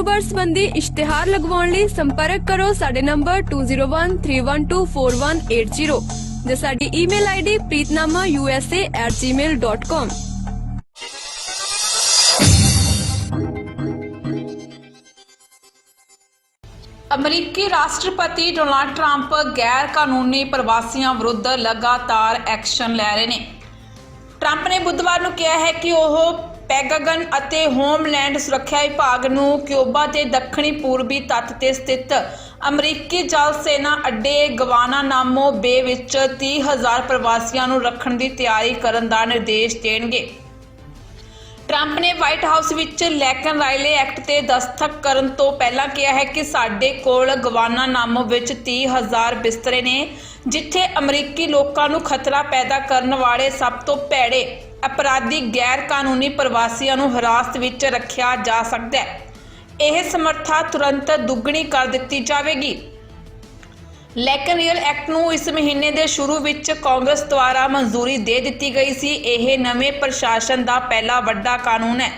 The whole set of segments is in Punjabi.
ਕਾਰੋਬਾਰ ਸੰਬੰਧੀ ਇਸ਼ਤਿਹਾਰ ਲਗਵਾਉਣ ਲਈ ਸੰਪਰਕ ਕਰੋ ਸਾਡੇ ਨੰਬਰ 2013124180 ਜਾਂ ਸਾਡੀ ਈਮੇਲ ਆਈਡੀ preetnamausa@gmail.com ਅਮਰੀਕੀ ਰਾਸ਼ਟਰਪਤੀ ਡੋਨਾਲਡ ਟਰੰਪ ਗੈਰ ਕਾਨੂੰਨੀ ਪ੍ਰਵਾਸੀਆਂ ਵਿਰੁੱਧ ਲਗਾਤਾਰ ਐਕਸ਼ਨ ਲੈ ਰਹੇ ਨੇ। ਟਰੰਪ ਨੇ ਬੁੱਧਵਾਰ ਨੂੰ ਕਿਹਾ ਹੈ ਕਿ ਉਹ ਪੈਗਾਗਨ ਅਤੇ ਹੋਮਲੈਂਡ ਸੁਰੱਖਿਆ ਵਿਭਾਗ ਨੂੰ ਕਿਊਬਾ ਦੇ ਦੱਖਣੀ ਪੂਰਬੀ ਤੱਟ ਤੇ ਸਥਿਤ ਅਮਰੀਕੀ ਜਲ ਸੈਨਾ ਅੱਡੇ ਗਵਾਨਾਨਾਮੋ ਬੇ ਵਿੱਚ 30000 ਪ੍ਰਵਾਸੀਆਂ ਨੂੰ ਰੱਖਣ ਦੀ ਤਿਆਰੀ ਕਰਨ ਦਾ ਨਿਰਦੇਸ਼ ਦੇਣਗੇ। ਟਰੰਪ ਨੇ ਵਾਈਟ ਹਾਊਸ ਵਿੱਚ ਲੈਕਨ ਰਾਈਲੇ ਐਕਟ ਤੇ ਦਸਤਖਤ ਕਰਨ ਤੋਂ ਪਹਿਲਾਂ ਕਿਹਾ ਹੈ ਕਿ ਸਾਡੇ ਕੋਲ ਗਵਾਨਾਨਾਮੋ ਵਿੱਚ 30000 ਬਿਸਤਰੇ ਨੇ ਜਿੱਥੇ ਅਮਰੀਕੀ ਲੋਕਾਂ ਨੂੰ ਖਤਰਾ ਪੈਦਾ ਕਰਨ ਵਾਲੇ ਸਭ ਤੋਂ ਭੈੜੇ ਅਪਰਾਧੀ ਗੈਰ ਕਾਨੂੰਨੀ ਪ੍ਰਵਾਸੀਆਂ ਨੂੰ ਹਿਰਾਸਤ ਵਿੱਚ ਰੱਖਿਆ ਜਾ ਸਕਦਾ ਹੈ। ਇਹ ਸਮਰੱਥਾ ਤੁਰੰਤ ਦੁੱਗਣੀ ਕਰ ਦਿੱਤੀ ਜਾਵੇਗੀ। ਲੈਕਨ ਰੀਅਲ ਐਕਟ ਨੂੰ ਇਸ ਮਹੀਨੇ ਦੇ ਸ਼ੁਰੂ ਵਿੱਚ ਕਾਂਗਰਸ ਦੁਆਰਾ ਮਨਜ਼ੂਰੀ ਦੇ ਦਿੱਤੀ ਗਈ ਸੀ। ਇਹ ਨਵੇਂ ਪ੍ਰਸ਼ਾਸਨ ਦਾ ਪਹਿਲਾ ਵੱਡਾ ਕਾਨੂੰਨ ਹੈ।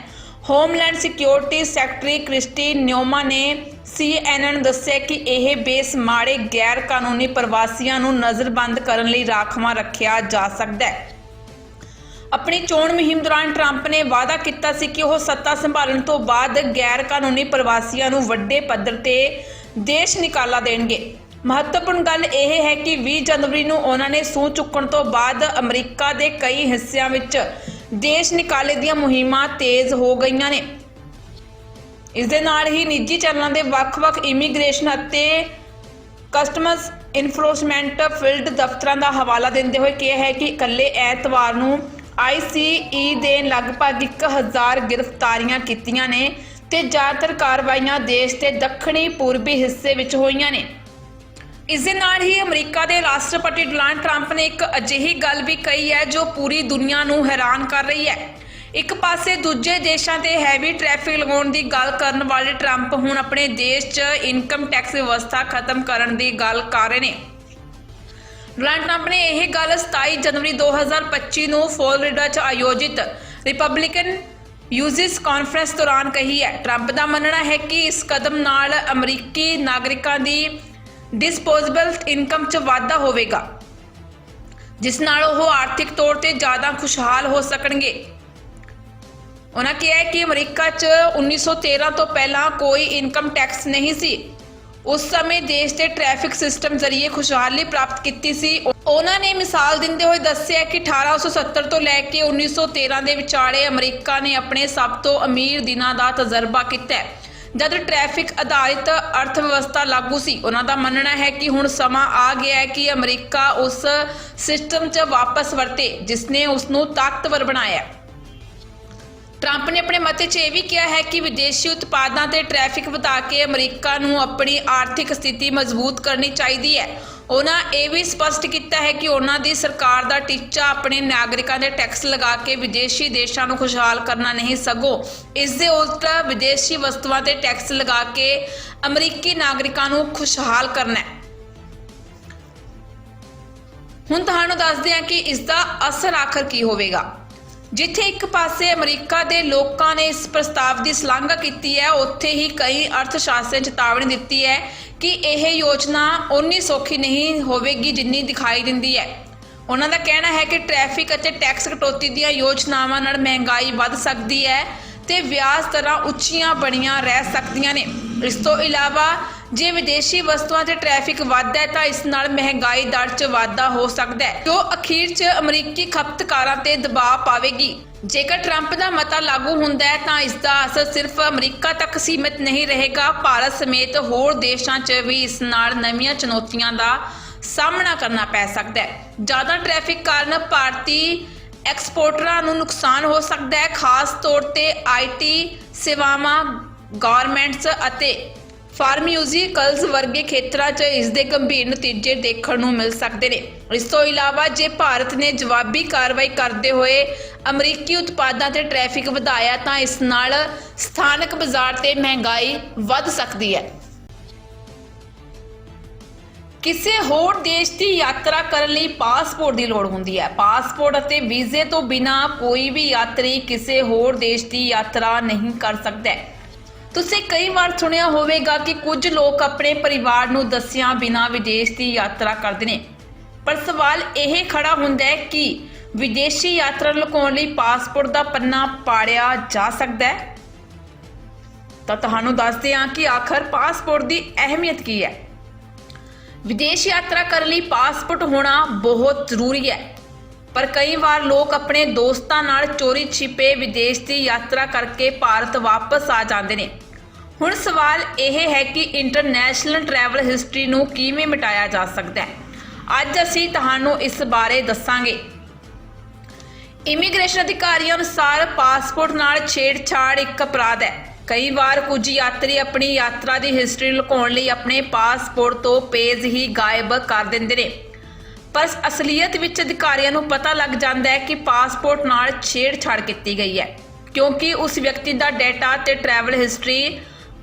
Homeland security secretary Kristi Noem ਨੇ CNN ਨੂੰ ਦੱਸਿਆ ਕਿ ਇਹ ਬੇਸ ਮਾੜੇ ਗੈਰ ਕਾਨੂੰਨੀ ਪ੍ਰਵਾਸੀਆਂ ਨੂੰ ਨਜ਼ਰਬੰਦ ਕਰਨ ਲਈ ਰਾਖਵਾਂ ਰੱਖਿਆ ਜਾ ਸਕਦਾ ਹੈ। ਆਪਣੀ ਚੋਣ ਮੁਹਿੰਮ ਦੌਰਾਨ ਟਰੰਪ ਨੇ ਵਾਅਦਾ ਕੀਤਾ ਸੀ ਕਿ ਉਹ ਸੱਤਾ ਸੰਭਾਲਣ ਤੋਂ ਬਾਅਦ ਗੈਰ ਕਾਨੂੰਨੀ ਪ੍ਰਵਾਸੀਆਂ ਨੂੰ ਵੱਡੇ ਪੱਧਰ ਤੇ ਦੇਸ਼ ਨਿਕਾਲਾ ਦੇਣਗੇ। ਮਹੱਤਵਪੂਰਨ ਗੱਲ ਇਹ ਹੈ ਕਿ 20 ਜਨਵਰੀ ਨੂੰ ਉਹਨਾਂ ਨੇ ਸੂਹ ਚੁੱਕਣ ਤੋਂ ਬਾਅਦ ਅਮਰੀਕਾ ਦੇ ਕਈ ਹਿੱਸਿਆਂ ਵਿੱਚ ਦੇਸ਼ ਨਿਕਾਲੇ ਦੀਆਂ ਮੁਹਿੰਮਾਂ ਤੇਜ਼ ਹੋ ਗਈਆਂ ਨੇ। ਇਸ ਦੇ ਨਾਲ ਹੀ ਨਿੱਜੀ ਚੈਨਲਾਂ ਦੇ ਵੱਖ-ਵੱਖ ਇਮੀਗ੍ਰੇਸ਼ਨ ਅਤੇ ਕਸਟਮਸ ਇਨਫੋਰਸਮੈਂਟ ਫੀਲਡ ਦਫ਼ਤਰਾਂ ਦਾ ਹਵਾਲਾ ਦਿੰਦੇ ਹੋਏ ਕਿਹਾ ਹੈ ਕਿ ਇਕੱਲੇ ਐਤਵਾਰ ਨੂੰ ICE ਦੇ ਲਗਭਗ 1000 ਗ੍ਰਿਫਤਾਰੀਆਂ ਕੀਤੀਆਂ ਨੇ ਤੇ ਜ਼ਿਆਦਾਤਰ ਕਾਰਵਾਈਆਂ ਦੇਸ਼ ਦੇ ਦੱਖਣੀ ਪੂਰਬੀ ਹਿੱਸੇ ਵਿੱਚ ਹੋਈਆਂ ਨੇ। ਇਸ ਦੇ ਨਾਲ ਹੀ ਅਮਰੀਕਾ ਦੇ ਰਾਸ਼ਟਰਪਤੀ ਡੋਨਾਲਡ ਟਰੰਪ ਨੇ ਇੱਕ ਅਜਿਹੀ ਗੱਲ ਵੀ ਕਹੀ ਹੈ ਜੋ ਪੂਰੀ ਦੁਨੀਆ ਨੂੰ ਹੈਰਾਨ ਕਰ ਰਹੀ ਹੈ। ਇੱਕ ਪਾਸੇ ਦੂਜੇ ਦੇਸ਼ਾਂ ਤੇ ਹੈਵੀ ਟ੍ਰੈਫਿਕ ਲਗਾਉਣ ਦੀ ਗੱਲ ਕਰਨ ਵਾਲੇ ਟਰੰਪ ਹੁਣ ਆਪਣੇ ਦੇਸ਼ 'ਚ ਇਨਕਮ ਟੈਕਸ ਵਿਵਸਥਾ ਖਤਮ ਕਰਨ ਦੀ ਗੱਲ ਕਰ ਰਹੇ ਨੇ। ਡੋਨਾਲਡ ਟਰੰਪ ਨੇ ਇਹ ਗੱਲ 27 ਜਨਵਰੀ 2025 ਨੂੰ ਫਲੋਰੀਡਾ 'ਚ ਆਯੋਜਿਤ ਰਿਪਬਲਿਕਨ ਯੂਜ਼ਿਸ ਕਾਨਫਰੰਸ ਦੌਰਾਨ ਕਹੀ ਹੈ। ਟਰੰਪ ਦਾ ਮੰਨਣਾ ਹੈ ਕਿ ਇਸ ਕਦਮ ਨਾਲ ਅਮਰੀਕੀ ਨਾਗਰਿਕਾਂ ਦੀ ਡਿਸਪੋਜ਼ੇਬਲ ਇਨਕਮ 'ਚ ਵਾਧਾ ਹੋਵੇਗਾ, ਜਿਸ ਨਾਲ ਉਹ ਆਰਥਿਕ ਤੌਰ ਤੇ ਜ਼ਿਆਦਾ ਖੁਸ਼ਹਾਲ ਹੋ ਸਕਣਗੇ। ਉਹਨਾਂ ਕਿਹਾ ਕਿ ਅਮਰੀਕਾ 'ਚ 1913 ਤੋਂ ਪਹਿਲਾਂ ਕੋਈ ਇਨਕਮ ਟੈਕਸ ਨਹੀਂ ਸੀ। ਉਸ ਸਮੇਂ ਦੇਸ਼ ਦੇ ਟ੍ਰੈਫਿਕ ਸਿਸਟਮ ਜ਼ਰੀਏ ਖੁਸ਼ਹਾਲੀ ਪ੍ਰਾਪਤ ਕੀਤੀ ਸੀ। ਉਹਨਾਂ ਨੇ ਮਿਸਾਲ ਦਿੰਦੇ ਹੋਏ ਦੱਸਿਆ ਕਿ 1870 ਤੋਂ ਲੈ ਕੇ 1913 ਦੇ ਵਿਚਾਲੇ ਅਮਰੀਕਾ ਨੇ ਆਪਣੇ ਸਭ ਤੋਂ ਅਮੀਰ ਦਿਨਾਂ ਦਾ ਤਜਰਬਾ ਕੀਤਾ ਹੈ। ਜਦ ਟ੍ਰੈਫਿਕ ਆਧਾਰਿਤ ਅਰਥ ਵਿਵਸਥਾ ਲਾਗੂ ਸੀ ਉਹਨਾਂ ਦਾ ਮੰਨਣਾ ਹੈ ਕਿ ਹੁਣ ਸਮਾਂ ਆ ਗਿਆ ਹੈ ਕਿ ਅਮਰੀਕਾ ਉਸ ਸਿਸਟਮ 'ਚ ਵਾਪਸ ਵਰਤੇ, ਜਿਸ ਨੇ ਉਸ ਨੂੰ ਤਾਕਤਵਰ ਬਣਾਇਆ ਟਰੰਪ ਨੇ ਆਪਣੇ ਮਤੇ 'ਚ ਇਹ ਵੀ ਕਿਹਾ ਹੈ ਕਿ ਵਿਦੇਸ਼ੀ ਉਤਪਾਦਾਂ ਤੇ ਟ੍ਰੈਫਿਕ ਵਧਾ ਕੇ ਅਮਰੀਕਾ ਨੂੰ ਆਪਣੀ ਆਰਥਿਕ ਸਥਿਤੀ ਮਜ਼ਬੂਤ ਕਰਨੀ ਚਾਹੀਦੀ ਹੈ। ਉਹਨਾਂ ਇਹ ਵੀ ਸਪਸ਼ਟ ਕੀਤਾ ਹੈ ਕਿ ਉਹਨਾਂ ਦੀ ਸਰਕਾਰ ਦਾ ਟੀਚਾ ਆਪਣੇ ਨਾਗਰਿਕਾਂ ਦੇ ਟੈਕਸ ਲਗਾ ਕੇ ਵਿਦੇਸ਼ੀ ਦੇਸ਼ਾਂ ਨੂੰ ਖੁਸ਼ਹਾਲ ਕਰਨਾ ਨਹੀਂ ਸਗੋਂ ਇਸ ਦੇ ਉਲਟ ਵਿਦੇਸ਼ੀ ਵਸਤੂਆਂ ਤੇ ਟੈਕਸ ਲਗਾ ਕੇ ਅਮਰੀਕੀ ਨਾਗਰਿਕਾਂ ਨੂੰ ਖੁਸ਼ਹਾਲ ਕਰਨਾ ਹੈ। ਹੁਣ ਤੁਹਾਨੂੰ ਦੱਸਦੇ ਹਾਂ ਕਿ ਇਸ ਦਾ ਅਸਰ ਆਖਰ ਕੀ ਹੋਵੇਗਾ। ਜਿੱਥੇ ਇੱਕ ਪਾਸੇ ਅਮਰੀਕਾ ਦੇ ਲੋਕਾਂ ਨੇ ਇਸ ਪ੍ਰਸਤਾਵ ਦੀ ਸ਼ਲਾਘਾ ਕੀਤੀ ਹੈ, ਉੱਥੇ ਹੀ ਕਈ ਅਰਥਸ਼ਾਸਤ ਚੇਤਾਵਨੀ ਦਿੱਤੀ ਹੈ ਕਿ ਇਹ ਯੋਜਨਾ ਉਨੀ ਸੌਖੀ ਨਹੀਂ ਹੋਵੇਗੀ ਜਿੰਨੀ ਦਿਖਾਈ ਦਿੰਦੀ ਹੈ। ਉਹਨਾਂ ਦਾ ਕਹਿਣਾ ਹੈ ਕਿ ਟ੍ਰੈਫਿਕ ਅਤੇ ਟੈਕਸ ਕਟੌਤੀ ਦੀਆਂ ਯੋਜਨਾਵਾਂ ਨਾਲ ਮਹਿੰਗਾਈ ਵੱਧ ਸਕਦੀ ਹੈ ਤੇ ਵਿਆਜ ਦਰਾਂ ਉੱਚੀਆਂ ਬਣੀਆਂ ਰਹਿ ਸਕਦੀਆਂ ਨੇ। ਇਸ ਤੋਂ ਇਲਾਵਾ ਜੇ ਵਿਦੇਸ਼ੀ ਵਸਤੂਆਂ ਤੇ ਟ੍ਰੈਫਿਕ ਵੱਧਦਾ ਹੈ ਤਾਂ ਇਸ ਨਾਲ ਮਹਿੰਗਾਈ ਦਰ 'ਚ ਵਾਧਾ ਹੋ ਸਕਦਾ ਹੈ, ਜੋ ਅਖੀਰ 'ਚ ਅਮਰੀਕੀ ਖਪਤਕਾਰਾਂ ਤੇ ਦਬਾਅ ਪਾਵੇਗੀ। ਜੇਕਰ ਟਰੰਪ ਦਾ ਮਤਾ ਲਾਗੂ ਹੁੰਦਾ ਹੈ ਤਾਂ ਇਸ ਦਾ ਅਸਰ ਸਿਰਫ ਅਮਰੀਕਾ ਤੱਕ ਸੀਮਿਤ ਨਹੀਂ ਰਹੇਗਾ। ਭਾਰਤ ਸਮੇਤ ਹੋਰ ਦੇਸ਼ਾਂ 'ਚ ਵੀ ਇਸ ਨਾਲ ਨਵੀਆਂ ਚੁਣੌਤੀਆਂ ਦਾ ਸਾਹਮਣਾ ਕਰਨਾ ਪੈ ਸਕਦਾ ਹੈ। ਜ਼ਿਆਦਾ ਟ੍ਰੈਫਿਕ ਕਾਰਨ ਭਾਰਤੀ ਐਕਸਪੋਰਟਰਾਂ ਨੂੰ ਨੁਕਸਾਨ ਹੋ ਸਕਦਾ ਹੈ। ਖਾਸ ਤੌਰ ਤੇ ਆਈਟੀ ਸੇਵਾਵਾਂ ਗਾਰਮੈਂਟਸ ਅਤੇ ਫਾਰਮਿਊਜ਼ੀਕਲਸ ਵਰਗੇ ਖੇਤਰਾਂ 'ਚ ਇਸ ਦੇ ਗੰਭੀਰ ਨਤੀਜੇ ਦੇਖਣ ਨੂੰ ਮਿਲ ਸਕਦੇ ਨੇ। ਇਸ ਤੋਂ ਇਲਾਵਾ ਜੇ ਭਾਰਤ ਨੇ ਜਵਾਬੀ ਕਾਰਵਾਈ ਕਰਦੇ ਹੋਏ ਅਮਰੀਕੀ ਉਤਪਾਦਾਂ ਤੇ ਟ੍ਰੈਫਿਕ ਵਧਾਇਆ, ਤਾਂ ਇਸ ਨਾਲ ਸਥਾਨਕ ਬਾਜ਼ਾਰ ਤੇ ਮਹਿੰਗਾਈ ਵੱਧ ਸਕਦੀ ਹੈ। ਕਿਸੇ ਹੋਰ ਦੇਸ਼ ਦੀ ਯਾਤਰਾ ਕਰਨ ਲਈ ਪਾਸਪੋਰਟ ਦੀ ਲੋੜ ਹੁੰਦੀ ਹੈ। ਪਾਸਪੋਰਟ ਅਤੇ ਵੀਜ਼ੇ ਤੋਂ ਬਿਨਾਂ ਕੋਈ ਵੀ ਯਾਤਰੀ ਕਿਸੇ ਹੋਰ ਦੇਸ਼ ਦੀ ਯਾਤਰਾ ਨਹੀਂ ਕਰ ਸਕਦਾ। ਤੁਸੀਂ ਕਈ ਵਾਰ ਸੁਣਿਆ ਹੋਵੇਗਾ ਕਿ ਕੁਝ ਲੋਕ ਆਪਣੇ ਪਰਿਵਾਰ ਨੂੰ ਦੱਸਿਆਂ ਬਿਨਾਂ ਵਿਦੇਸ਼ ਦੀ ਯਾਤਰਾ ਕਰਦੇ ਨੇ। ਪਰ ਸਵਾਲ ਇਹ ਖੜਾ ਹੁੰਦਾ ਹੈ ਕਿ ਵਿਦੇਸ਼ੀ ਯਾਤਰਾ ਲੁਕਾਉਣ ਲਈ ਪਾਸਪੋਰਟ ਦਾ ਪੰਨਾ ਪਾੜਿਆ ਜਾ ਸਕਦਾ ਹੈ? ਤਾਂ ਤੁਹਾਨੂੰ ਦੱਸਦੇ ਹਾਂ ਕਿ ਆਖਰ ਪਾਸਪੋਰਟ ਦੀ ਅਹਿਮੀਅਤ ਕੀ ਹੈ। ਵਿਦੇਸ਼ ਯਾਤਰਾ ਕਰਨ ਲਈ ਪਾਸਪੋਰਟ ਹੋਣਾ ਬਹੁਤ ਜ਼ਰੂਰੀ ਹੈ। ਪਰ ਕਈ ਵਾਰ ਲੋਕ ਆਪਣੇ ਦੋਸਤਾਂ ਨਾਲ ਚੋਰੀ ਛਿਪੇ ਵਿਦੇਸ਼ ਦੀ ਯਾਤਰਾ ਕਰਕੇ ਭਾਰਤ ਵਾਪਸ ਆ ਜਾਂਦੇ ਨੇ। ਹੁਣ ਸਵਾਲ ਇਹ ਹੈ ਕਿ ਇੰਟਰਨੈਸ਼ਨਲ ਟਰੈਵਲ ਹਿਸਟਰੀ ਨੂੰ ਕਿਵੇਂ ਮਿਟਾਇਆ ਜਾ ਸਕਦਾ ਹੈ? ਅੱਜ ਅਸੀਂ ਤੁਹਾਨੂੰ ਇਸ ਬਾਰੇ ਦੱਸਾਂਗੇ। ਇਮੀਗ੍ਰੇਸ਼ਨ ਅਧਿਕਾਰੀਆਂ ਅਨੁਸਾਰ ਪਾਸਪੋਰਟ ਨਾਲ ਛੇੜਛਾੜ ਇੱਕ ਅਪਰਾਧ ਹੈ। ਕਈ ਵਾਰ ਕੁਝ ਯਾਤਰੀ ਆਪਣੀ ਯਾਤਰਾ ਦੀ ਹਿਸਟਰੀ ਲੁਕਾਉਣ ਲਈ ਆਪਣੇ ਪਾਸਪੋਰਟ ਤੋਂ ਪੇਜ ਹੀ ਗਾਇਬ ਕਰ ਦਿੰਦੇ ਨੇ। ਪਰ ਅਸਲੀਅਤ ਵਿੱਚ ਅਧਿਕਾਰੀਆਂ ਨੂੰ ਪਤਾ ਲੱਗ ਜਾਂਦਾ ਹੈ ਕਿ ਪਾਸਪੋਰਟ ਨਾਲ ਛੇੜਛਾੜ ਕੀਤੀ ਗਈ ਹੈ, ਕਿਉਂਕਿ ਉਸ ਵਿਅਕਤੀ ਦਾ ਡਾਟਾ ਤੇ ਟਰੈਵਲ ਹਿਸਟਰੀ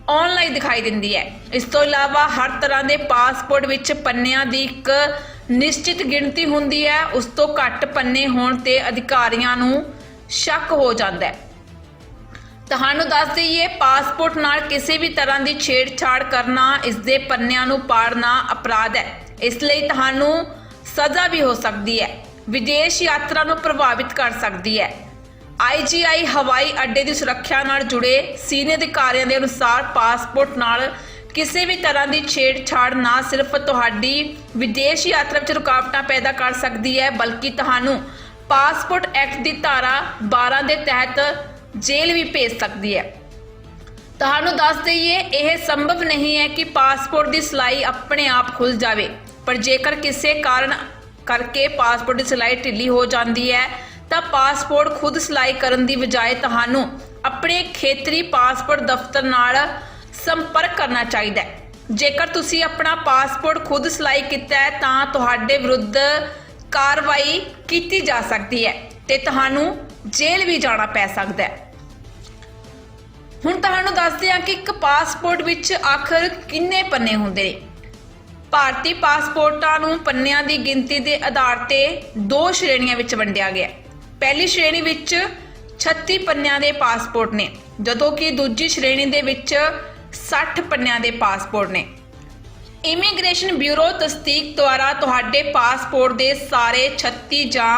ਆਨਲਾਈਨ ਦਿਖਾਈ ਦਿੰਦੀ ਹੈ। ਇਸ ਤੋਂ ਇਲਾਵਾ ਹਰ ਤਰ੍ਹਾਂ ਦੇ ਪਾਸਪੋਰਟ ਵਿੱਚ ਪੰਨਿਆਂ ਦੀ ਇੱਕ ਨਿਸ਼ਚਿਤ ਗਿਣਤੀ ਹੁੰਦੀ ਹੈ, ਉਸ ਤੋਂ ਘੱਟ ਪੰਨੇ ਹੋਣ ਤੇ ਅਧਿਕਾਰੀਆਂ ਨੂੰ ਸ਼ੱਕ ਹੋ ਜਾਂਦਾ ਹੈ। ਤੁਹਾਨੂੰ ਦੱਸ ਦਈਏ, ਪਾਸਪੋਰਟ ਨਾਲ ਕਿਸੇ ਵੀ ਤਰ੍ਹਾਂ ਦੀ ਛੇੜਛਾੜ ਕਰਨਾ ਇਸ ਦੇ ਪੰਨਿਆਂ ਨੂੰ ਪਾੜਨਾ ਅਪਰਾਧ ਹੈ। ਇਸ ਲਈ ਤੁਹਾਨੂੰ ਸਜ਼ਾ ਵੀ ਹੋ ਸਕਦੀ ਹੈ। ਵਿਦੇਸ਼ ਯਾਤਰਾ ਨੂੰ ਪ੍ਰਭਾਵਿਤ ਕਰ ਸਕਦੀ ਹੈ। ਆਈਜੀਆਈ ਹਵਾਈ ਅੱਡੇ ਦੀ ਸੁਰੱਖਿਆ ਨਾਲ ਜੁੜੇ ਸੀਨੀਅਰ ਅਧਿਕਾਰੀਆਂ ਦੇ ਅਨੁਸਾਰ ਪਾਸਪੋਰਟ ਨਾਲ ਕਿਸੇ ਵੀ ਤਰ੍ਹਾਂ ਦੀ ਛੇੜਛਾੜ ਨਾ ਸਿਰਫ ਤੁਹਾਡੀ ਵਿਦੇਸ਼ ਯਾਤਰਾ ਵਿੱਚ ਰੁਕਾਵਟਾਂ ਪੈਦਾ ਕਰ ਸਕਦੀ ਹੈ, ਬਲਕਿ ਤੁਹਾਨੂੰ ਪਾਸਪੋਰਟ ਐਕਟ ਦੀ ਧਾਰਾ 12 ਦੇ ਤਹਿਤ ਜੇਲ੍ਹ ਵੀ ਭੇਜ ਸਕਦੀ ਹੈ। ਤੁਹਾਨੂੰ ਦੱਸ ਦਈਏ, ਇਹ ਸੰਭਵ ਨਹੀਂ ਹੈ ਕਿ ਪਾਸਪੋਰਟ ਦੀ ਸਿਲਾਈ ਆਪਣੇ ਆਪ ਖੁੱਲ ਜਾਵੇ। ਪਰ ਜੇਕਰ ਕਿਸੇ ਕਾਰਨ ਕਰਕੇ ਪਾਸਪੋਰਟ ਦੀ ਸਿਲਾਈ ਢਿੱਲੀ ਹੋ ਜਾਂਦੀ ਹੈ, ਤਾਂ ਪਾਸਪੋਰਟ ਖੁਦ ਸਿਲਾਈ ਕਰਨ ਦੀ ਬਜਾਏ ਤੁਹਾਨੂੰ ਆਪਣੇ ਖੇਤਰੀ ਪਾਸਪੋਰਟ ਦਫ਼ਤਰ ਨਾਲ ਸੰਪਰਕ ਕਰਨਾ ਚਾਹੀਦਾ ਹੈ। ਜੇਕਰ ਤੁਸੀਂ ਆਪਣਾ ਪਾਸਪੋਰਟ ਖੁਦ ਸਿਲਾਈ ਕੀਤਾ ਹੈ, ਤਾਂ ਤੁਹਾਡੇ ਵਿਰੁੱਧ ਕਾਰਵਾਈ ਕੀਤੀ ਜਾ ਸਕਦੀ ਹੈ ਤੇ ਤੁਹਾਨੂੰ ਜੇਲ੍ਹ ਵੀ ਜਾਣਾ ਪੈ ਸਕਦਾ ਹੈ। ਹੁਣ ਤੁਹਾਨੂੰ ਦੱਸਦੇ ਹਾਂ ਕਿ ਇੱਕ ਪਾਸਪੋਰਟ ਵਿੱਚ ਆਖਰ ਕਿੰਨੇ ਪੰਨੇ ਹੁੰਦੇ ਨੇ। ਭਾਰਤੀ ਪਾਸਪੋਰਟਾਂ ਨੂੰ ਪੰਨਿਆਂ ਦੀ ਗਿਣਤੀ ਦੇ ਆਧਾਰ ਤੇ ਦੋ ਸ਼੍ਰੇਣੀਆਂ ਵਿੱਚ ਵੰਡਿਆ ਗਿਆ ਪਹਿਲੀ ਸ਼੍ਰੇਣੀ ਵਿੱਚ 36 ਪੰਨਿਆਂ ਦੇ ਪਾਸਪੋਰਟ ਨੇ, ਜਦੋਂ ਕਿ ਦੂਜੀ ਸ਼੍ਰੇਣੀ ਦੇ ਵਿੱਚ 60 ਪੰਨਿਆਂ ਦੇ ਪਾਸਪੋਰਟ ਨੇ। ਇਮੀਗ੍ਰੇਸ਼ਨ ਬਿਊਰੋ ਤਸਦੀਕ ਦੁਆਰਾ ਤੁਹਾਡੇ ਪਾਸਪੋਰਟ ਦੇ ਸਾਰੇ 36 ਜਾਂ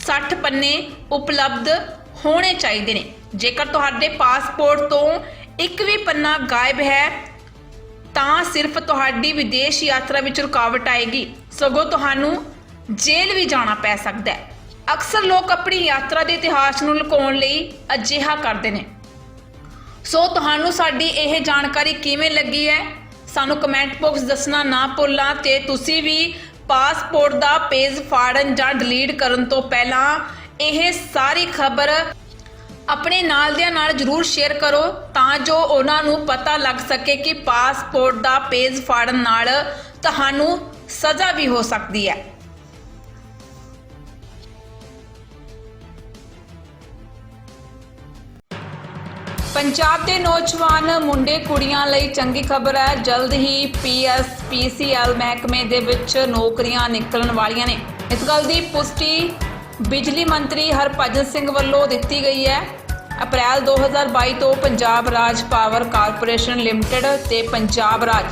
60 ਪੰਨੇ ਉਪਲਬਧ ਹੋਣੇ ਚਾਹੀਦੇ ਨੇ। ਜੇਕਰ ਤੁਹਾਡੇ ਪਾਸਪੋਰਟ ਤੋਂ ਇੱਕ ਵੀ ਪੰਨਾ ਗਾਇਬ ਹੈ ਤਾਂ ਸਿਰਫ ਤੁਹਾਡੀ ਵਿਦੇਸ਼ ਯਾਤਰਾ ਵਿੱਚ ਰੁਕਾਵਟ ਆਏਗੀ। ਸਗੋਂ ਤੁਹਾਨੂੰ ਜੇਲ੍ਹ ਵੀ ਜਾਣਾ ਪੈ ਸਕਦਾ ਹੈ। ਅਕਸਰ ਲੋਕ ਆਪਣੀ ਯਾਤਰਾ ਦੇ ਇਤਿਹਾਸ ਨੂੰ ਲੁਕਾਉਣ ਲਈ ਅਜਿਹਾ ਕਰਦੇ ਨੇ। ਸੋ ਤੁਹਾਨੂੰ ਸਾਡੀ ਇਹ ਜਾਣਕਾਰੀ ਕਿਵੇਂ ਲੱਗੀ ਹੈ? ਸਾਨੂੰ ਕਮੈਂਟ ਬਾਕਸ ਦੱਸਣਾ ਨਾ ਭੁੱਲਣਾ ਤੇ ਤੁਸੀਂ ਵੀ ਪਾਸਪੋਰਟ ਦਾ ਪੇਜ ਫਾੜਨ ਜਾਂ ਡਿਲੀਟ ਕਰਨ ਤੋਂ ਪਹਿਲਾਂ ਇਹ ਸਾਰੀ ਖਬਰ ਆਪਣੇ ਨਾਲ ਨਾਲਦਿਆਂ ਨਾਲ ਜਰੂਰ ਸ਼ੇਅਰ ਕਰੋ ਤਾਂ ਜੋ ਉਹਨਾਂ ਨੂੰ ਪਤਾ ਲੱਗ ਸਕੇ ਕਿ ਪਾਸਪੋਰਟ ਦਾ ਪੇਜ ਫਾੜਨ ਨਾਲ ਤੁਹਾਨੂੰ ਸਜ਼ਾ ਵੀ ਹੋ ਸਕਦੀ ਹੈ। ਪੰਜਾਬ ਦੇ ਨੌਜਵਾਨ ਮੁੰਡੇ ਕੁੜੀਆਂ ਲਈ ਚੰਗੀ ਖਬਰ ਹੈ। ਜਲਦ ਹੀ ਪੀਐਸ ਪੀਸੀਐਲ ਮਹਿਕਮੇ ਦੇ ਵਿੱਚ ਨੌਕਰੀਆਂ ਨਿਕਲਣ ਵਾਲੀਆਂ ਨੇ। ਇਸ ਗੱਲ ਦੀ ਪੁਸ਼ਟੀ ਬਿਜਲੀ ਮੰਤਰੀ ਹਰਭਜਨ ਸਿੰਘ ਵੱਲੋਂ ਦਿੱਤੀ ਗਈ ਹੈ। ਅਪ੍ਰੈਲ 2022 ਤੋਂ Punjab Raj power corporation limited ਤੇ Punjab Raj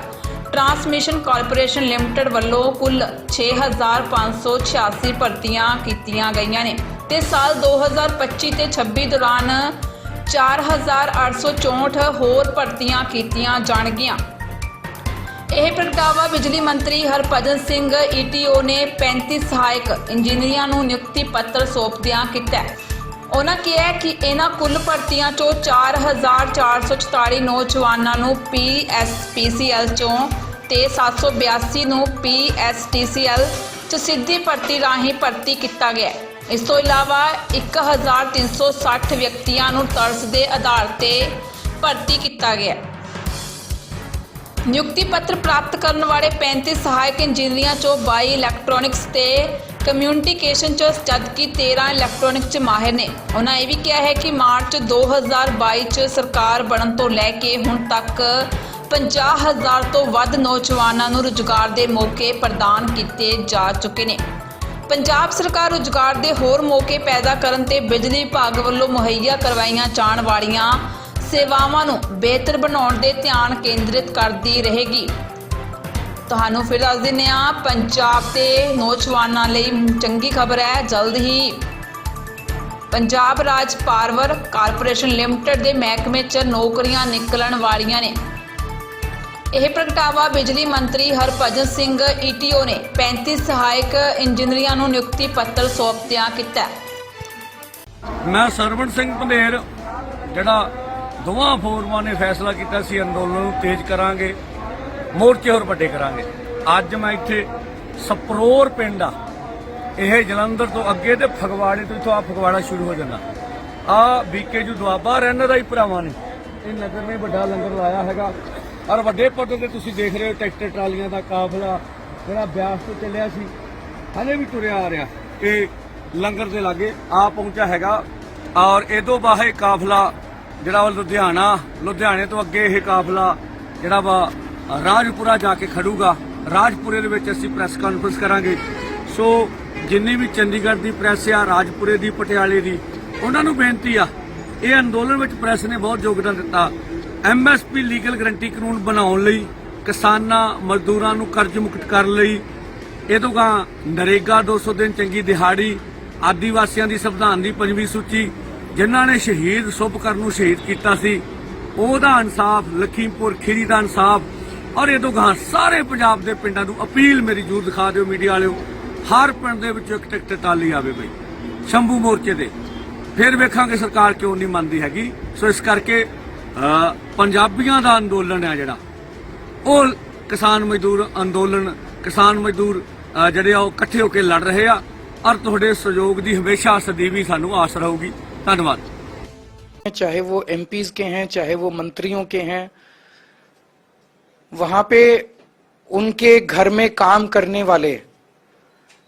transmission corporation limited ਵੱਲੋਂ ਕੁੱਲ 6586 ਭਰਤੀਆਂ ਕੀਤੀਆਂ ਗਈਆਂ ਨੇ ਤੇ ਸਾਲ 2025 ਤੇ 26 ਦੌਰਾਨ 4864 ਹੋਰ ਭਰਤੀਆਂ ਕੀਤੀਆਂ ਜਾਣਗੀਆਂ। ਇਹ ਪ੍ਰਗਟਾਵਾ ਬਿਜਲੀ ਮੰਤਰੀ ਹਰਭਜਨ ਸਿੰਘ ਈਟੀਓ ਨੇ 35 ਸਹਾਇਕ ਇੰਜੀਨੀਅਰਾਂ ਨੂੰ ਨਿਯੁਕਤੀ ਪੱਤਰ ਸੌਂਪਦਿਆਂ ਕੀਤਾ ਉਹਨਾਂ ਕਿਹਾ ਕਿ ਇਹਨਾਂ ਕੁੱਲ ਭਰਤੀਆਂ ਚੋਂ 4444 ਨੌਜਵਾਨਾਂ ਨੂੰ ਪੀਐਸਪੀਸੀਐਲ ਚੋਂ ਤੇ 782 ਨੂੰ ਪੀਐਸਟੀਸੀਐਲ ਚ ਸਿੱਧੀ ਭਰਤੀ ਰਾਹੀਂ ਭਰਤੀ ਕੀਤਾ ਗਿਆ ਇਸ ਤੋਂ ਇਲਾਵਾ 1360 ਵਿਅਕਤੀਆਂ ਨੂੰ ਤਰਸ ਦੇ ਆਧਾਰ ਤੇ ਭਰਤੀ ਕੀਤਾ ਗਿਆ ਨਿਯੁਕਤੀ ਪੱਤਰ ਪ੍ਰਾਪਤ ਕਰਨ ਵਾਲੇ 35 ਸਹਾਇਕ ਇੰਜੀਨੀਅਰਾਂ ਚੋਂ 22 ਇਲੈਕਟ੍ਰੋਨਿਕਸ ਤੇ ਕਮਿਊਨੀਕੇਸ਼ਨ ਚ ਜਦਕਿ 13 ਇਲੈਕਟ੍ਰੋਨਿਕ ਚ ਮਾਹਿਰ ਨੇ। ਉਹਨਾਂ ਇਹ ਵੀ ਕਿਹਾ ਹੈ ਕਿ ਮਾਰਚ 2022 ਚ ਸਰਕਾਰ ਬਣਨ ਤੋਂ ਲੈ ਕੇ ਹੁਣ ਤੱਕ 50000 ਤੋਂ ਵੱਧ ਨੌਜਵਾਨਾਂ ਨੂੰ ਰੁਜ਼ਗਾਰ ਦੇ ਮੌਕੇ ਪ੍ਰਦਾਨ ਕੀਤੇ ਜਾ ਚੁੱਕੇ ਨੇ। ਪੰਜਾਬ ਸਰਕਾਰ ਰੁਜ਼ਗਾਰ ਦੇ ਹੋਰ ਮੌਕੇ ਪੈਦਾ ਕਰਨ ਤੇ ਬਿਜਲੀ ਵਿਭਾਗ ਵੱਲੋਂ ਮੁਹੱਈਆ ਕਰਵਾਈਆਂ ਜਾਣ ਵਾਲੀਆਂ ਸੇਵਾਵਾਂ ਨੂੰ ਬਿਹਤਰ ਬਣਾਉਣ ਦੇ ਧਿਆਨ ਕੇਂਦਰਿਤ ਕਰਦੀ ਰਹੇਗੀ। ਤੁਹਾਨੂੰ ਫਿਰ ਦੱਸ ਦਿੰਦੇ ਹਾਂ, ਪੰਜਾਬ ਦੇ ਨੌਜਵਾਨਾਂ ਲਈ ਚੰਗੀ ਖਬਰ ਹੈ। ਜਲਦ ਹੀ Punjab Raj power corporation limited ਦੇ ਮਹਿਕਮੇ 'ਚ ਨੌਕਰੀਆਂ ਨਿਕਲਣ ਵਾਲੀਆਂ ਨੇ। ਇਹ ਪ੍ਰਗਟਾਵਾ ਬਿਜਲੀ ਮੰਤਰੀ ਹਰਭਜਨ ਸਿੰਘ ਈਟੀਓ ਨੇ 35 ਸਹਾਇਕ ਇੰਜੀਨੀਅਰਾਂ ਨੂੰ ਨਿਯੁਕਤੀ ਪੱਤਰ ਸੌਂਪਦਿਆਂ ਕੀਤਾ ਮੈਂ ਸਰਵਣ ਸਿੰਘ ਪੰਧੇਰ, ਜਿਹੜਾ ਦੋਵਾਂ ਫੋਰਮਾਂ ਨੇ ਫੈਸਲਾ ਕੀਤਾ ਸੀ ਅੰਦੋਲਨ ਨੂੰ ਤੇਜ਼ ਕਰਾਂਗੇ। ਮੋਰਚੇ ਹੋਰ ਵੱਡੇ ਕਰਾਂਗੇ। ਅੱਜ ਮੈਂ ਇੱਥੇ ਸਪਰੋਰ ਪਿੰਡ ਆ। ਇਹ ਜਲੰਧਰ ਤੋਂ ਅੱਗੇ ਤੇ ਫਗਵਾੜੇ ਤੋਂ ਇੱਥੋਂ ਆ ਫਗਵਾੜਾ ਸ਼ੁਰੂ ਹੋ ਜਾਂਦਾ। ਆ ਬੀਕੇ ਜੂ ਦੁਆਬਾ ਰਹਿਣ ਦਾ ਹੀ ਭਰਾਵਾਂ ਨੇ। ਇਹ ਨਗਰ ਨੇ ਵੱਡਾ ਲੰਗਰ ਲਾਇਆ ਹੈਗਾ। ਔਰ ਵੱਡੇ ਪੱਧਰ ਤੇ ਤੁਸੀਂ ਦੇਖ ਰਹੇ ਹੋ ਟਰੈਕਟਰ ਟਰਾਲੀਆਂ ਦਾ ਕਾਫਲਾ, ਜਿਹੜਾ ਬਿਆਸ ਤੋਂ ਚੱਲਿਆ ਸੀ, ਹਲੇ ਵੀ ਤੁਰਿਆ ਆ ਰਿਹਾ। ਇਹ ਲੰਗਰ ਦੇ ਲਾਗੇ ਆ ਪਹੁੰਚਾ ਹੈਗਾ। ਔਰ ਇਹ ਤੋਂ ਬਾਹਰ ਕਾਫਲਾ ਜਿਹੜਾ ਵਾ ਲੁਧਿਆਣਾ, ਲੁਧਿਆਣੇ ਤੋਂ ਅੱਗੇ ਇਹ ਕਾਫਲਾ ਜਿਹੜਾ ਵਾ ਰਾਜਪੁਰਾ ਜਾ ਕੇ ਖੜੂਗਾ। ਰਾਜਪੁਰੇ ਦੇ ਵਿੱਚ ਅਸੀਂ ਪ੍ਰੈਸ ਕਾਨਫਰੰਸ ਕਰਾਂਗੇ। ਸੋ ਜਿੰਨੀ ਵੀ ਚੰਡੀਗੜ੍ਹ ਦੀ ਪ੍ਰੈਸ ਆ, ਰਾਜਪੁਰੇ ਦੀ, ਪਟਿਆਲੇ ਦੀ, ਉਹਨਾਂ ਨੂੰ ਬੇਨਤੀ ਆ, ਇਹ ਅੰਦੋਲਨ ਵਿੱਚ ਪ੍ਰੈਸ ਨੇ ਬਹੁਤ ਯੋਗਦਾਨ ਦਿੱਤਾ। ਐਮਐਸਪੀ ਲੀਗਲ ਗਰੰਟੀ ਕਾਨੂੰਨ ਬਣਾਉਣ ਲਈ, ਕਿਸਾਨਾਂ, ਮਜ਼ਦੂਰਾਂ ਨੂੰ ਕਰਜ਼ ਮੁਕਤ ਕਰਨ ਲਈ, ਇਹ ਤੋਂ ਗਾਂ ਨਰੇਗਾ 200 ਦਿਨ ਚੰਗੀ ਦਿਹਾੜੀ, ਆਦੀਵਾਸੀਆਂ ਦੀ ਸੰਵਿਧਾਨ ਦੀ ਪੰਜਵੀਂ ਸੂਚੀ, ਜਿਨ੍ਹਾਂ ਨੇ ਸ਼ਹੀਦ ਸੁਭਕਰਨ ਨੂੰ ਸ਼ਹੀਦ ਕੀਤਾ ਸੀ, ਉਹਦਾ ਇਨਸਾਫ, ਲਖੀਮਪੁਰ ਖੀਰੀ ਦਾ ਇਨਸਾਫ ਔਰ ਇਹ ਤੋਂ ਗਾਂ ਸਾਰੇ ਪੰਜਾਬ ਦੇ ਪਿੰਡਾਂ ਨੂੰ ਅਪੀਲ ਮੇਰੀ ਜ਼ਰੂਰ ਦਿਖਾ ਦਿਓ ਮੀਡੀਆ ਵਾਲਿਓ, ਹਰ ਪਿੰਡ ਦੇ ਵਿੱਚ ਇੱਕ ਟਿਕਟ ਟਾਲੀ ਆਵੇ ਬਈ, ਸ਼ੰਭੂ ਮੋਰਚੇ ਦੇ। ਫਿਰ ਵੇਖਾਂਗੇ ਸਰਕਾਰ ਕਿਉਂ ਨਹੀਂ ਮੰਨਦੀ ਹੈਗੀ। ਸੋ ਇਸ ਕਰਕੇ ਪੰਜਾਬੀਆਂ ਦਾ ਅੰਦੋਲਨ ਹੈ ਜਿਹੜਾ। ਉਹ ਕਿਸਾਨ ਮਜ਼ਦੂਰ ਅੰਦੋਲਨ, ਕਿਸਾਨ ਮਜ਼ਦੂਰ ਜਿਹੜੇ ਆ ਉਹ ਇਕੱਠੇ ਹੋ ਕੇ ਲੜ ਰਹੇ ਆ। ਔਰ ਤੁਹਾਡੇ ਸਹਿਯੋਗ ਦੀ ਹਮੇਸ਼ਾ ਸਦੀਵੀ ਸਾਨੂੰ ਆਸ ਰਹੂਗੀ। ਧੰਨਵਾਦ। ਚਾਹੇ ਉਹ ਐਮਪੀਜ਼ ਕੇ ਹਨ ਚਾਹੇ ਉਹ ਮੰਤਰੀਆਂ ਕੇ ਹਨ वहाँ पे उनके घर में काम करने वाले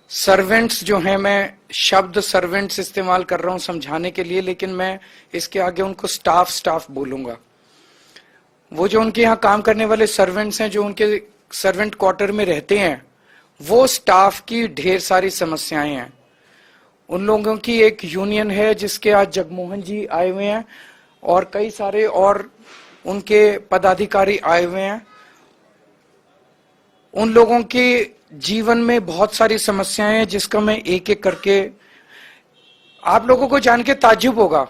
सर्वेंट्स जो हैं, मैं शब्द सर्वेंट्स इस्तेमाल कर रहा हूँ समझाने के लिए, लेकिन मैं इसके आगे उनको स्टाफ स्टाफ बोलूँगा। वो जो उनके यहाँ काम करने वाले सर्वेंट्स हैं, जो उनके सर्वेंट क्वार्टर में रहते हैं, वो स्टाफ की ढेर सारी समस्याएँ हैं। उन लोगों की एक यूनियन है, जिसके आज जगमोहन जी आए हुए हैं, और कई सारे और उनके पदाधिकारी आए हुए हैं। उन लोगों के जीवन में बहुत सारी समस्याएँ हैं जिसका मैं एक एक करके आप लोगों को जान के ताजुब होगा।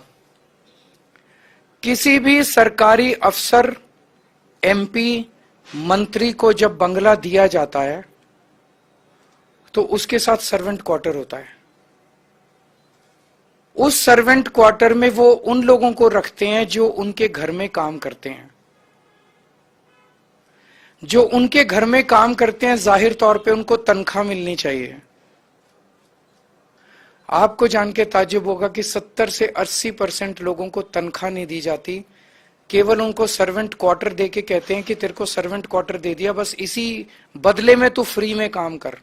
किसी भी सरकारी अफसर, एमपी, मंत्री को जब बंगला दिया जाता है तो उसके साथ सर्वेंट क्वार्टर होता है। उस सर्वेंट क्वार्टर में वो उन लोगों को रखते हैं जो उनके घर में काम करते हैं। जो उनके घर में काम करते हैं, ज़ाहिर तौर पे उनको तनख्वाह मिलनी चाहिए। आपको जान के ताजुब होगा कि 70 से 80 परसेंट लोगों को तनख्वाह नहीं दी जाती। केवल उनको सर्वेंट क्वार्टर दे के कहते हैं कि तेरे को सर्वेंट क्वार्टर दे दिया, बस इसी बदले में तू फ्री में काम कर।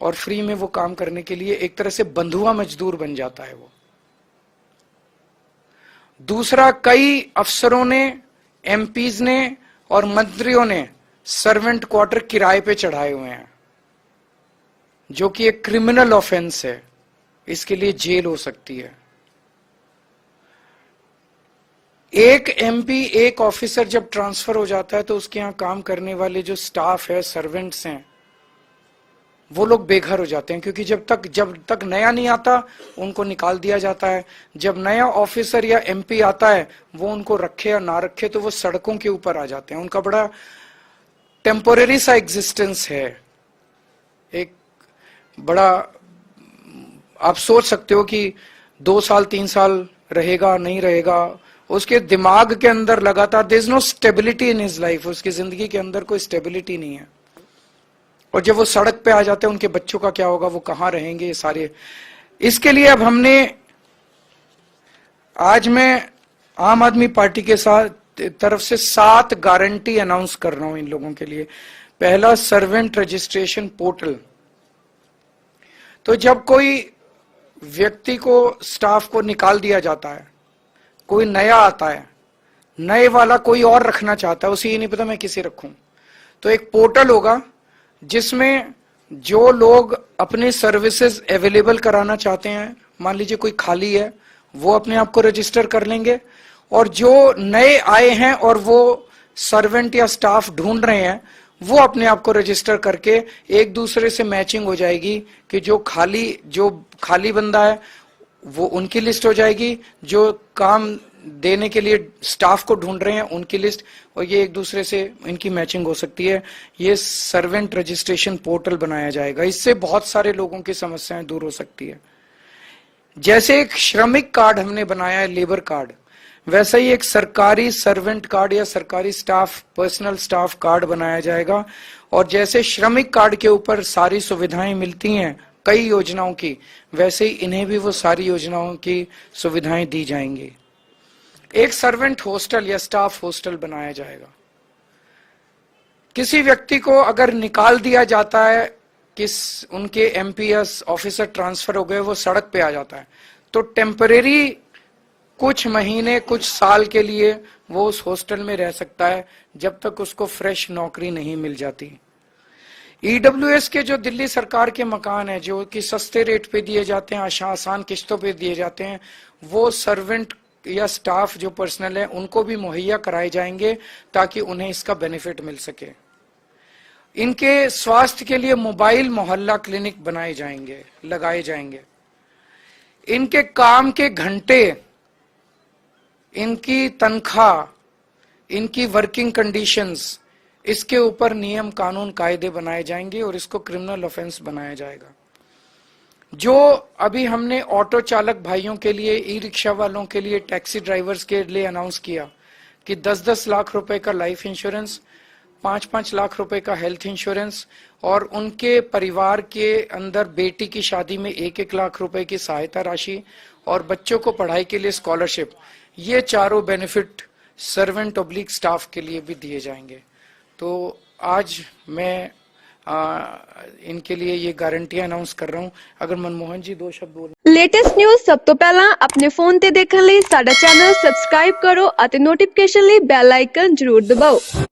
और फ्री में वो काम करने के लिए एक तरह से बंधुआ मजदूर बन जाता है वो। दूसरा, कई अफसरों ने एमपीज ने और मंत्रियों ने सर्वेंट क्वार्टर किराए पे चढ़ाए हुए हैं, जो कि एक क्रिमिनल ऑफेंस है, इसके लिए जेल हो सकती है। एक एमपी एक ऑफिसर जब ट्रांसफ़र हो जाता है तो उसके यहाँ काम करने वाले जो स्टाफ है सर्वेंट्स हैं वो लोग बेघर हो जाते हैं, क्योंकि जब तक जब तक नया नहीं आता, उनको निकाल दिया जाता है। जब नया ऑफिसर या एमपी आता है, वो उनको रखे या ना रखे तो वो सड़कों के ऊपर आ जाते हैं। उनका बड़ा टेम्पोरेरी सा एग्जिस्टेंस है। एक बड़ा, आप सोच सकते हो कि दो साल, तीन साल रहेगा, नहीं रहेगा। उसके दिमाग के अंदर लगातार there is no stability in his life उसकी ज़िंदगी के अंदर कोई स्टेबिलिटी नहीं है। और जब वो सड़क पे आ जाते हैं, उनके बच्चों का क्या होगा, वो कहाँ रहेंगे ये सारे। इसके लिए अब हमने, आज मैं आम आदमी पार्टी के साथ, तरफ़ से सात गारंटी अनाउंस कर रहा हूँ इन लोगों के लिए। पहला, सर्वेंट रजिस्ट्रेशन पोर्टल। तो जब कोई व्यक्ति को, स्टाफ को निकाल दिया जाता है, कोई नया आता है, नए वाला कोई और रखना चाहता है, उसे ये नहीं पता मैं किसे रखूँ। तो एक पोर्टल होगा जिसमें जो लोग अपनी सर्विसेज़ अवेलेबल कराना चाहते हैं, मान लीजिए कोई खाली है, वो अपने आप को रजिस्टर कर लेंगे। और जो नए आए हैं और वो सर्वेंट या स्टाफ ढूंढ रहे हैं, वो अपने आप को रजिस्टर करके एक दूसरे से मैचिंग हो जाएगी कि जो खाली जो खाली बंदा है, वो उनकी लिस्ट हो जाएगी, जो काम देने के लिए स्टाफ को ढूंढ रहे हैं, उनकी लिस्ट, और ये एक दूसरे से इनकी मैचिंग हो सकती है। ये सर्वेंट रजिस्ट्रेशन पोर्टल बनाया जाएगा। इससे बहुत सारे लोगों की समस्याएँ दूर हो सकती है। जैसे एक श्रमिक कार्ड हमने बनाया है, लेबर कार्ड। वैसा ही एक सरकारी सर्वेंट कार्ड या सरकारी स्टाफ, पर्सनल स्टाफ कार्ड बनाया जाएगा। और जैसे श्रमिक कार्ड के ऊपर सारी सुविधाएँ मिलती हैं कई योजनाओं की, वैसे ही इन्हें भी वो सारी योजनाओं की सुविधाएँ दी जाएँगी। एक सर्वेंट हॉस्टल या स्टाफ हॉस्टल बनाया जाएगा। किसी व्यक्ति को अगर निकाल दिया जाता है, किस, उनके एमपीएस ऑफिसर ट्रांसफ़र हो गए, वो सड़क पे आ जाता है। तो टेम्परेरी कुछ महीने, कुछ साल के लिए वो उस हॉस्टल में रह सकता है, जब तक उसको फ्रेश नौकरी नहीं मिल जाती। ईडब्ल्यूएस के जो दिल्ली सरकार के मकान है, जो कि सस्ते रेट पे दिए जाते हैं आसान किस्तों पे दिए जाते हैं, वो सर्वेंट या स्टाफ जो पर्सनल है, उनको भी मुहैया कराए जाएँगे ताकि उन्हें इसका बेनिफिट मिल सके। इनके स्वास्थ्य के लिए मोबाइल मोहल्ला क्लिनिक बनाए जाएँगे, लगाए जाएँगे। इनके काम के घंटे, इनकी तनख्वाह, इनकी वर्किंग कंडीशंस इसके ऊपर नियम कानून कायदे बनाए जाएँगे और इसको क्रिमिनल ऑफेंस बनाया जाएगा। जो अभी हमने ऑटो चालक भाइयों के लिए ई रिक्शा वालों के लिए, टैक्सी ड्राइवर्स के लिए अनाउंस किया कि 10-10 लाख रुपए का लाइफ इंश्योरेंस पाँच पाँच लाख रुपए का हेल्थ इंश्योरेंस और उनके परिवार के अंदर बेटी की शादी में एक एक लाख रुपए की सहायता राशि और बच्चों को पढ़ाई के लिए स्कॉलरशिप ये चारों बेनिफिट सर्वेंट ऑब्लिक स्टाफ के लिए भी दिए जाएँगे। तो आज मैं इनके लिए ये गारंटियां अनाउंस कर रहा हूं अगर मनमोहन जी दो शब्द बोल ਲੇਟੈਸਟ ਨਿਊਜ਼ ਸਭ ਤੋਂ ਪਹਿਲਾਂ ਆਪਣੇ ਫੋਨ ਤੇ ਦੇਖਣ ਲਈ ਸਾਡਾ ਚੈਨਲ ਸਬਸਕ੍ਰਾਈਬ ਕਰੋ ਅਤੇ ਨੋਟੀਫਿਕੇਸ਼ਨ ਲਈ ਬੈਲ ਆਈਕਨ ਜ਼ਰੂਰ ਦਬਾਓ